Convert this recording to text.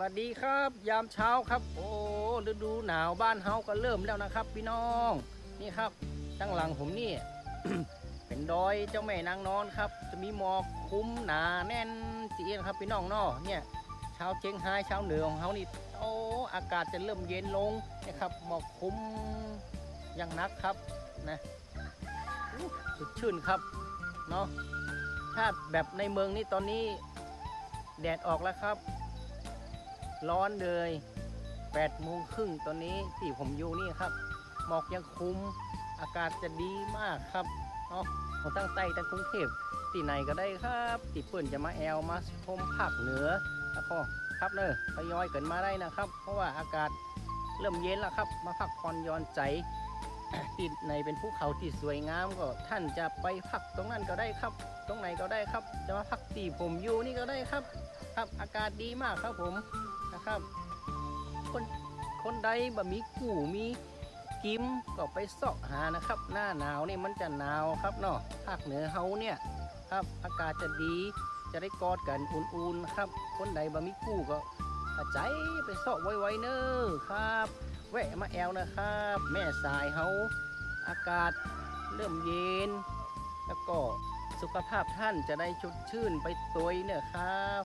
วัสดีครับ ยามเช้าครับ โอ้ฤดูหนาวบ้านเฮาก็เริ่มแล้วนะครับ พี่น้องนี่ครับตั้งหลังผมนี่ เป็นดอยเจ้าแม่นางนอนครับ จะมีหมอกคุ้มหนาแน่นจีนครับพี่น้องเนาะเนี่ยชาวเชียงรายชาวเหนือของเขานี่โอ้อากาศจะเริ่มเย็นลงนะครับหมอกคุ้มอย่างนักครับนะสดชื่นครับเนาะถ้าแบบในเมืองนี่ตอนนี้แดดออกแล้วครับ ร้อนเลย8โมงครึ่งตอนนี้ที่ผมอยู่นี่ครับ หมอกยังคุมอากาศจะดีมากครับเนาะผมตั้งใต้ตั้งกรุงเทพที่ไหนก็ได้ครับที่เปิ่นจะมาแอลมาชมภาคเหนือแล้วก็ครับเนอะทยอยเกินมาได้นะครับ เพราะว่าอากาศเริ่มเย็นแล้วครับ มาพักผ่อนย้อนใจ ที่ในเป็นภูเขาที่สวยงามก็ท่านจะไปพักตรงนั้นก็ได้ครับ ตรงไหนก็ได้ครับ จะมาพักที่ผมอยู่นี่ก็ได้ครับ ครับอากาศดีมากครับผมนะครับ คนคนใดบะมีกู่มีกิมก็ไปเสาะหานะครับ หน้าหนาวนี่มันจะหนาวครับเนาะภาคเหนือเฮาเนี่ยครับอากาศจะดีจะได้กอดกันอุ่นๆครับ คนใดบะมีกู่ก็ใจไปเสาะไว้ๆเนอะครับ แวะมาแอลนะครับ แม่สายเฮาอากาศเริ่มเย็น แล้วก็สุขภาพท่านจะได้ชุดชื่นไปตัวยเนี่ยครับ